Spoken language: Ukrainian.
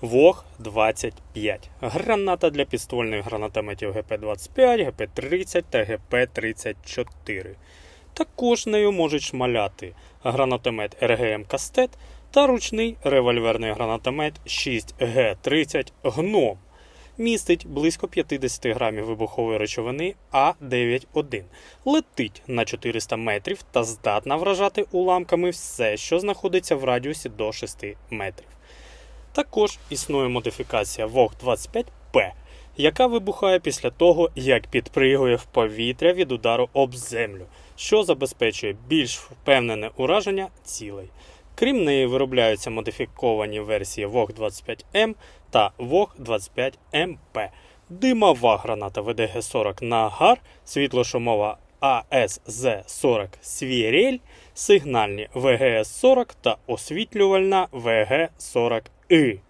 ВОГ 25. Граната для підствольних гранатометів ГП-25, ГП-30 та ГП-34. Також нею можуть шмаляти гранатомет РГМ Кастет та ручний револьверний гранатомет 6Г30 Гном. Містить близько 50 грамів вибухової речовини А91. Летить на 400 метрів та здатна вражати уламками все, що знаходиться в радіусі до 6 метрів. Також існує модифікація ВОГ 25П, яка вибухає після того, як підпригує в повітря від удару об землю, що забезпечує більш впевнене ураження цілей. Крім неї, виробляються модифіковані версії ВОГ 25М та ВОГ 25МП. Димова граната ВДГ-40 Нагар, світлошумова АСЗ-40 Свірель, сигнальні ВГС-40 та освітлювальна A.